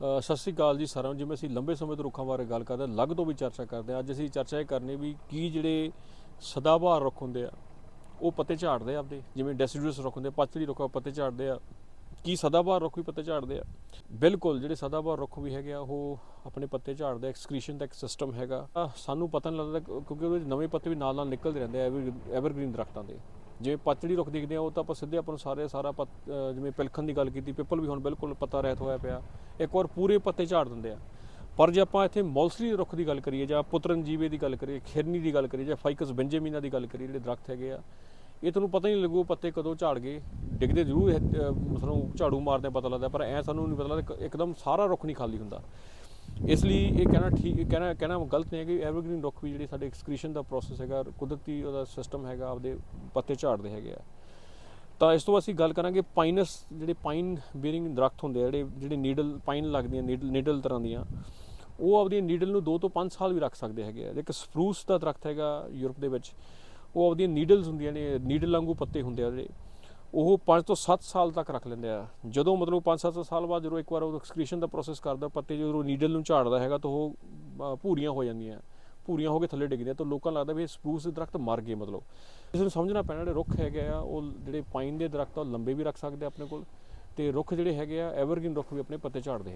ਸਤਿ ਸ੍ਰੀ ਅਕਾਲ ਜੀ ਸਾਰਿਆਂ ਨੂੰ। ਜਿਵੇਂ ਅਸੀਂ ਲੰਬੇ ਸਮੇਂ ਤੋਂ ਰੁੱਖਾਂ ਬਾਰੇ ਗੱਲ ਕਰਦੇ ਹਾਂ ਲੱਗ ਤੋਂ ਵੀ ਚਰਚਾ ਕਰਦੇ ਹਾਂ। ਅੱਜ ਅਸੀਂ ਚਰਚਾ ਇਹ ਕਰਨੀ ਵੀ ਕੀ ਜਿਹੜੇ ਸਦਾਬਹਾਰ ਰੁੱਖ ਹੁੰਦੇ ਆ ਉਹ ਪੱਤੇ ਝਾੜਦੇ ਆ ਆਪਦੇ? ਜਿਵੇਂ ਡੈਸੀਡੂਅਸ ਰੁੱਖ ਹੁੰਦੇ ਆ, ਪੱਤੜੀ ਰੁੱਖ ਪੱਤੇ ਝਾੜਦੇ ਆ। ਕੀ ਸਦਾਬਹਾਰ ਰੁੱਖ ਵੀ ਪੱਤੇ ਝਾੜਦੇ ਆ? ਬਿਲਕੁਲ ਜਿਹੜੇ ਸਦਾਬਹਾਰ ਰੁੱਖ ਵੀ ਹੈਗੇ ਆ ਉਹ ਆਪਣੇ ਪੱਤੇ ਝਾੜਦੇ ਆ। ਐਕਸਕ੍ਰੀਸ਼ਨ ਦਾ ਇੱਕ ਸਿਸਟਮ ਹੈਗਾ। ਸਾਨੂੰ ਪਤਾ ਨਹੀਂ ਲੱਗਦਾ ਕਿਉਂਕਿ ਉਹਦੇ 'ਚ ਨਵੇਂ ਪੱਤੇ ਵੀ ਨਾਲ ਨਾਲ ਨਿਕਲਦੇ ਰਹਿੰਦੇ ਆ ਐਵਰਗ੍ਰੀਨ ਦਰਖਤਾਂ ਦੇ। ਜਿਵੇਂ ਪੱਤੜੀ ਰੁੱਖ ਦੇਖਦੇ ਆ ਉਹ ਤਾਂ ਆਪਾਂ ਸਿੱਧੇ ਆਪਾਂ ਨੂੰ ਸਾਰੇ ਸਾਰਾ ਪੱਤ- ਜਿਵੇਂ ਪਿਲਖਣ ਦੀ ਗੱਲ ਕੀਤੀ ਪਿੱਪਲ ਵੀ ਹੁਣ ਬਿਲਕੁਲ ਪੱਤਾ ਰਹਿਤ ਹੋਇਆ ਪਿਆ। ਇੱਕ ਵਾਰ ਪੂਰੇ ਪੱਤੇ ਝਾੜ ਦਿੰਦੇ ਆ। ਪਰ ਜੇ ਆਪਾਂ ਇੱਥੇ ਮੌਲਸਰੀ ਰੁੱਖ ਦੀ ਗੱਲ ਕਰੀਏ ਜਾਂ ਪੁੱਤਰਨ ਜੀਵੇ ਦੀ ਗੱਲ ਕਰੀਏ ਖਿਰਨੀ ਦੀ ਗੱਲ ਕਰੀਏ ਜਾਂ ਫਾਈਕਸ ਬੈਂਜੇਮੀਨਾ ਦੀ ਗੱਲ ਕਰੀਏ ਜਿਹੜੇ ਦਰਖਤ ਹੈਗੇ ਆ ਇਹ ਤੁਹਾਨੂੰ ਪਤਾ ਨਹੀਂ ਲੱਗੂ ਪੱਤੇ ਕਦੋਂ ਝਾੜ ਗਏ। ਡਿੱਗਦੇ ਜ਼ਰੂਰ ਹੈ, ਅਹ, ਸਾਨੂੰ ਝਾੜੂ ਮਾਰਦੇ ਪਤਾ ਲੱਗਦਾ ਪਰ ਐ ਸਾਨੂੰ ਨਹੀਂ ਪਤਾ ਲੱਗਦਾ ਇੱਕਦਮ ਸਾਰਾ ਰੁੱਖ ਨਹੀਂ ਖਾਲੀ ਹੁੰਦਾ। ਇਸ ਲਈ ਇਹ ਕਹਿਣਾ ਠੀਕ, ਕਹਿਣਾ ਕਹਿਣਾ ਗਲਤ ਨਹੀਂ ਹੈ ਕਿ ਐਵਰਗ੍ਰੀਨ ਰੁੱਖ ਵੀ ਜਿਹੜੇ ਸਾਡੇ ਐਕਸਕ੍ਰੀਸ਼ਨ ਦਾ ਪ੍ਰੋਸੈਸ ਹੈਗਾ, ਕੁਦਰਤੀ ਉਹਦਾ ਸਿਸਟਮ ਹੈਗਾ, ਆਪਦੇ ਪੱਤੇ ਝਾੜਦੇ ਹੈਗੇ ਆ। ਤਾਂ ਇਸ ਤੋਂ ਅਸੀਂ ਗੱਲ ਕਰਾਂਗੇ ਪਾਈਨਸ ਜਿਹੜੇ ਪਾਈਨ ਬੀਅਰਿੰਗ ਦਰਖਤ ਹੁੰਦੇ ਆ, ਜਿਹੜੇ ਜਿਹੜੇ ਨੀਡਲ ਪਾਈਨ ਲੱਗਦੀਆਂ ਨੀਡਲ ਨੀਡਲ ਤਰ੍ਹਾਂ ਦੀਆਂ, ਉਹ ਆਪਦੀ ਨੀਡਲ ਨੂੰ 2 ਤੋਂ 5 ਸਾਲ ਵੀ ਰੱਖ ਸਕਦੇ ਹੈਗੇ ਆ। ਇੱਕ ਸਪਰੂਸ ਦਾ ਦਰਖਤ ਹੈਗਾ ਯੂਰਪ ਦੇ ਵਿੱਚ, ਉਹ ਆਪਦੀਆਂ ਨੀਡਲਸ ਹੁੰਦੀਆਂ ਨੇ ਨੀਡਲ ਵਾਂਗੂ ਪੱਤੇ ਹੁੰਦੇ ਆ ਜਿਹੜੇ। ਉਹ 5 ਤੋਂ 7 ਸਾਲ ਤੱਕ ਰੱਖ ਲੈਂਦੇ ਆ। ਜਦੋਂ ਮਤਲਬ 5-7 ਸਾਲ ਬਾਅਦ ਜਦੋਂ ਇੱਕ ਵਾਰ ਉਹ ਐਕਸਕ੍ਰੀਸ਼ਨ ਦਾ ਪ੍ਰੋਸੈਸ ਕਰਦਾ, ਪੱਤੇ ਜਦੋਂ ਨੀਡਲ ਨੂੰ ਝਾੜਦਾ ਹੈਗਾ ਤਾਂ ਉਹ ਭੂਰੀਆਂ ਹੋ ਜਾਂਦੀਆਂ। ਭੂਰੀਆਂ ਹੋ ਕੇ ਥੱਲੇ ਡਿੱਗਦੀਆਂ ਤਾਂ ਲੋਕਾਂ ਨੂੰ ਲੱਗਦਾ ਵੀ ਇਹ ਸਪਰੂਸ ਦੇ ਦਰਖਤ ਮਰ ਗਏ ਮਤਲਬ। ਇਸ ਨੂੰ ਸਮਝਣਾ ਪੈਣਾ ਜਿਹੜੇ ਰੁੱਖ ਹੈਗੇ ਆ, ਉਹ ਜਿਹੜੇ ਪਾਈਨ ਦੇ ਦਰਖਤ ਆ, ਉਹ ਲੰਬੇ ਵੀ ਰੱਖ ਸਕਦੇ ਆ ਆਪਣੇ ਕੋਲ ਤੇ ਰੁੱਖ ਜਿਹੜੇ ਹੈਗੇ ਆ ਐਵਰਗ੍ਰੀਨ ਰੁੱਖ ਵੀ ਆਪਣੇ ਪੱਤੇ ਝਾੜਦੇ ਹੈਗੇ।